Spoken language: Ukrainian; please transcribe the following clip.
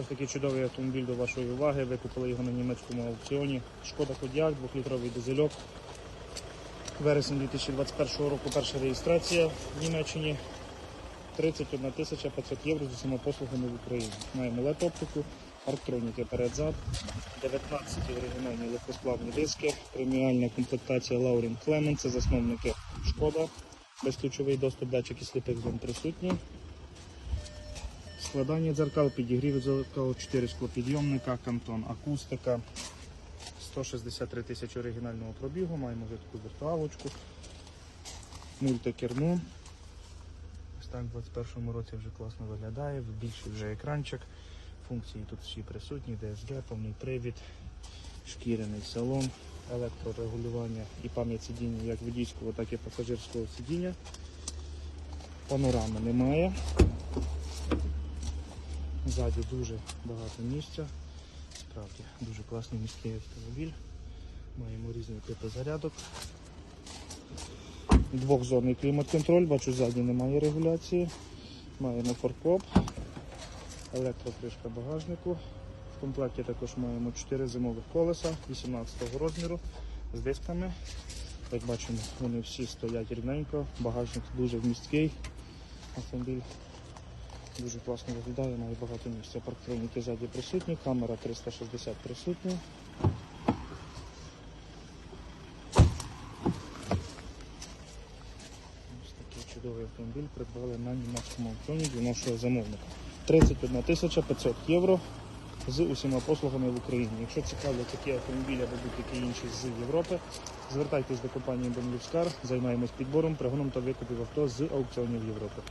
Ось такий чудовий автомобіль до вашої уваги. Ви купили його на німецькому аукціоні. Шкода Кодіак, 2-літровий дизельок. Вересень 2021 року перша реєстрація в Німеччині. 31 тисяча 500 євро з усіма послугами в Україні. Маємо LED-оптику, парктроніки перед-зад, 19 оригінальні легкосплавні диски, преміальна комплектація Laurent Clement, це засновники Шкода, безключовий доступ, датчики сліпих зон присутні. Складання дзеркал, підігрів дзеркал, 4 склопідйомника, кантон, акустика. 163 тисячі оригінального пробігу, маємо вже таку віртуалочку, мультикермо. Ось так в 2021 році вже класно виглядає, більший вже екранчик. Функції тут всі присутні, DSG, повний привід, шкіряний салон, електрорегулювання і пам'ять сидіння як водійського, так і пасажирського сидіння. Панорами немає. Ззаді дуже багато місця. Справді дуже класний міський автомобіль. Маємо різні типи зарядок. Двохзонний клімат-контроль, бачу, ззаді немає регуляції. Маємо форкоп, електрокришка багажнику. В комплекті також маємо 4 зимових колеса 18 розміру з дисками. Як бачимо, вони всі стоять рівненько, багажник дуже вмісткий. Автомобіль дуже класно виглядає, має багато місця. Парктроніки ззаді присутні, камера 360 присутня. Ось такий чудовий автомобіль придбали на німецькому аукціоні для нашого замовника. 31 тисяча 500 євро з усіма послугами в Україні. Якщо цікавлять такі автомобілі або будь-які інші з Європи, звертайтесь до компанії Car, займаємось підбором, пригоном та викупів авто з аукціонів Європи.